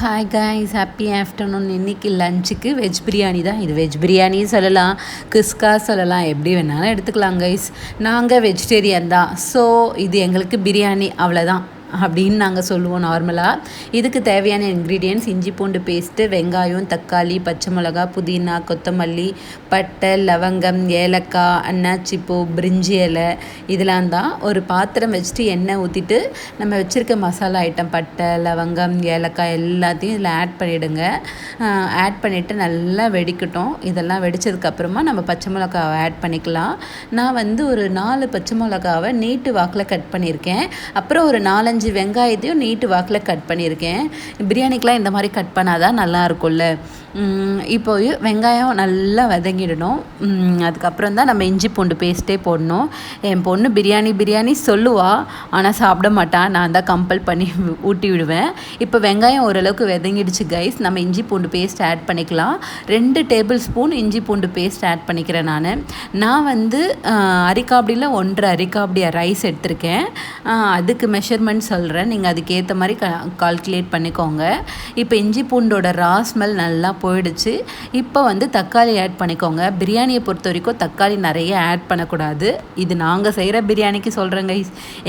Hi guys happy afternoon இன்றைக்கி லஞ்சுக்கு veg biryani தான். இது வெஜ் பிரியாணி சொல்லலாம். கிஸ்கா சொல்லலாம். எப்படி வேணாலும் எடுத்துக்கலாம் கைஸ் நாங்கள் வெஜிடேரியன் தான். ஸோ இது எங்களுக்கு பிரியாணி அவ்வளோதான் அப்படின்னு நாங்கள் சொல்லுவோம் நார்மலாக இதுக்கு தேவையான இன்க்ரீடியன்ஸ் இஞ்சி பூண்டு பேஸ்ட்டு வெங்காயம் தக்காளி பச்சை மிளகா புதினா கொத்தமல்லி பட்டை லவங்கம் ஏலக்காய் அன்னாச்சிப்பூ பிரிஞ்சி இலை இதெல்லாம் தான் ஒரு பாத்திரம் வச்சுட்டு எண்ணெய் ஊற்றிட்டு நம்ம வச்சுருக்க மசாலா ஐட்டம் பட்டை லவங்கம் ஏலக்காய் எல்லாத்தையும் இதில் ஆட் பண்ணிவிடுங்க ஆட் பண்ணிவிட்டு நல்லா வெடிக்கட்டும். இதெல்லாம் வெடித்ததுக்கப்புறமா நம்ம பச்சை மிளகாவை ஆட் பண்ணிக்கலாம். நான் வந்து ஒரு நாலு பச்சை மிளகாவை நீட்டு வாக்கில் கட் பண்ணியிருக்கேன். அப்புறம் ஒரு நாலஞ்சு அஞ்சு வெங்காயத்தையும் நீட்டு வாக்கில் கட் பண்ணியிருக்கேன். பிரியாணிக்கெலாம் இந்த மாதிரி கட் பண்ணால் தான் நல்லா இருக்கும்ல. இப்போ வெங்காயம் நல்லா வதங்கிடணும். அதுக்கப்புறம் தான் நம்ம இஞ்சி பூண்டு பேஸ்ட்டே போடணும். என் பொண்ணு பிரியாணி பிரியாணி சொல்லுவாள் ஆனால் சாப்பிட மாட்டான் நான் தான் கம்பல் பண்ணி ஊட்டி விடுவேன். இப்போ வெங்காயம் ஓரளவுக்கு வதங்கிடுச்சு கைஸ் நம்ம இஞ்சி பூண்டு பேஸ்ட் ஆட் பண்ணிக்கலாம். ரெண்டு டேபிள் ஸ்பூன் இஞ்சி பூண்டு பேஸ்ட் ஆட் பண்ணிக்கிறேன் நான். நான் வந்து அரிக்காப்படியில் ஒன்றரை அரிக்காப்படியா ரைஸ் எடுத்திருக்கேன். அதுக்கு மெஷர்மெண்ட் சொல்கிறேன் நீங்கள் அதுக்கேற்ற மாதிரி க கால்குலேட் பண்ணிக்கோங்க. இப்போ இஞ்சி பூண்டோட ரா ஸ்மெல் நல்லா போயிடுச்சு. இப்போ வந்து தக்காளி ஆட் பண்ணிக்கோங்க. பிரியாணியை பொறுத்த வரைக்கும் தக்காளி நிறைய ஆட் பண்ணக்கூடாது. இது நாங்கள் செய்கிற பிரியாணிக்கு சொல்கிறேங்க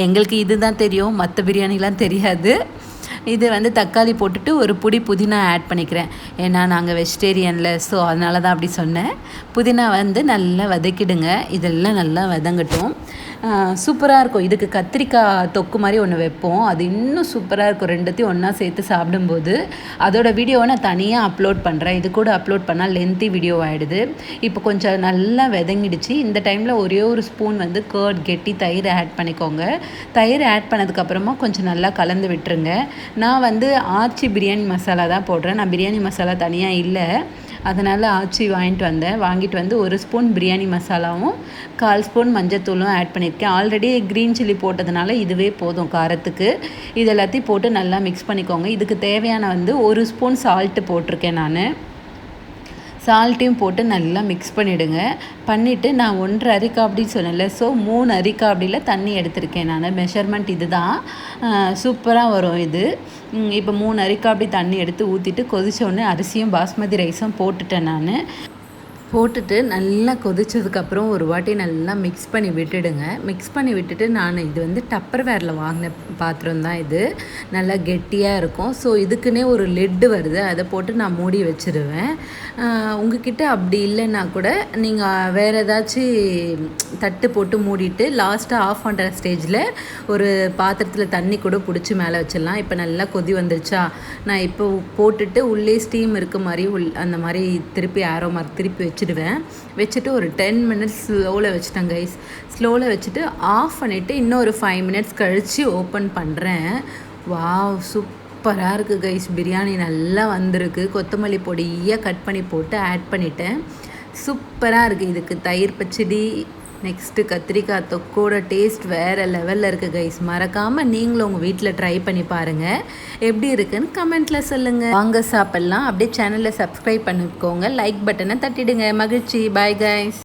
எங்களுக்கு இது தான் தெரியும். மற்ற பிரியாணிலாம் தெரியாது. இது வந்து தக்காளி போட்டுட்டு ஒரு புடி புதினா ஆட் பண்ணிக்கிறேன். ஏன்னா நாங்கள் வெஜிடேரியனில் ஸோ அதனால தான் அப்படி சொன்னேன். புதினா வந்து நல்லா வதக்கிடுங்க. இதெல்லாம் நல்லா வதங்கட்டும். சூப்பராக இருக்கும். இதுக்கு கத்திரிக்காய் தொக்கு மாதிரி ஒன்று வைப்போம். அது இன்னும் சூப்பராக இருக்கும். ரெண்டுத்தையும் ஒன்றா சேர்த்து சாப்பிடும்போது அதோட வீடியோவை நான் தனியாக அப்லோட் பண்ணுறேன் இது கூட அப்லோட் பண்ணால் லென்த்தி வீடியோ ஆகிடுது இப்போ கொஞ்சம் நல்லா விதங்கிடுச்சு. இந்த டைமில் ஒரே ஒரு ஸ்பூன் வந்து கேர்ட் கெட்டி தயிர் ஆட் பண்ணிக்கோங்க. தயிர் ஆட் பண்ணதுக்கப்புறமா கொஞ்சம் நல்லா கலந்து விட்டுருங்க. நான் வந்து ஆச்சி பிரியாணி மசாலா தான் போடுறேன். நான் பிரியாணி மசாலா தனியாக இல்லை. அதனால் ஆச்சி வாங்கிட்டு வந்தேன். வாங்கிட்டு வந்து ஒரு ஸ்பூன் பிரியாணி மசாலாவும் கால் ஸ்பூன் மஞ்சத்தூளும் ஆட் பண்ணியிருக்கேன். ஆல்ரெடி க்ரீன் சில்லி போட்டதுனால இதுவே போதும் காரத்துக்கு. இது எல்லாத்தையும் போட்டு நல்லா மிக்ஸ் பண்ணிக்கோங்க. இதுக்கு தேவையான வந்து ஒரு ஸ்பூன் சால்ட்டு போட்டிருக்கேன் நான். சால்ட்டையும் போட்டு நல்லா மிக்ஸ் பண்ணிவிடுங்க பண்ணிவிட்டு நான் ஒன்றரை அரிக்கா அப்படின்னு சொன்னேன்ல ஸோ மூணு அரிக்கா அப்படியில் தண்ணி எடுத்திருக்கேன் நான். மெஷர்மெண்ட் இது தான் சூப்பராக வரும் இது. இப்போ மூணு அரிக்கா அப்படி தண்ணி எடுத்து ஊற்றிட்டு கொதிச்சோடனே அரிசியும் பாஸ்மதி ரைஸும் போட்டுட்டேன் நான். போட்டுட்டு நல்லா கொதிச்சதுக்கப்புறம் ஒரு வாட்டி நல்லா மிக்ஸ் பண்ணி விட்டுடுங்க. மிக்ஸ் பண்ணி விட்டுட்டு நான் இது வந்து டப்பர் வேரில் வாங்கின பாத்திரம் தான் இது. நல்லா கெட்டியாக இருக்கும். ஸோ இதுக்குன்னே ஒரு லெட்டு வருது. அதை போட்டு நான் மூடி வச்சுருவேன். உங்ககிட்ட அப்படி இல்லைன்னா கூட நீங்கள் வேறு ஏதாச்சும் தட்டு போட்டு மூடிட்டு லாஸ்ட்டாக ஆஃப் பண்ணுற ஸ்டேஜில் ஒரு பாத்திரத்தில் தண்ணி கூட பிடிச்சி மேலே வச்சிடலாம். இப்போ நல்லா கொதி வந்துருச்சா? நான் இப்போ போட்டுட்டு உள்ளே ஸ்டீம் இருக்க மாதிரி உள் அந்த மாதிரி திருப்பி ஆரோ மாதிரி திருப்பி வச்சு வச்சுடுவேன். வச்சுட்டு ஒரு டென் மினிட்ஸ் ஸ்லோவில் வச்சுட்டேன் கைஸ் ஸ்லோவில் வச்சுட்டு ஆஃப் பண்ணிவிட்டு இன்னும் ஒரு ஃபைவ் மினிட்ஸ் கழித்து ஓப்பன் பண்ணுறேன் வாவ் சூப்பராக இருக்குது கைஸ் பிரியாணி நல்லா வந்திருக்கு. கொத்தமல்லி பொடியாக கட் பண்ணி போட்டு ஆட் பண்ணிட்டேன். சூப்பராக இருக்குது இதுக்கு தயிர் பச்சடி நெக்ஸ்ட்டு கத்திரிக்காய் தொக்கோட டேஸ்ட் வேறு லெவலில் இருக்குது கைஸ் மறக்காமல் நீங்களும் உங்கள் வீட்டில் ட்ரை பண்ணி பாருங்கள் எப்படி இருக்குன்னு கமெண்ட்டில் சொல்லுங்கள் வாங்க சாப்பிட்லாம். அப்படியே சேனலில் சப்ஸ்கிரைப் பண்ணிக்கோங்க. லைக் பட்டனை தட்டிடுங்க. மகிழ்ச்சி. Bye guys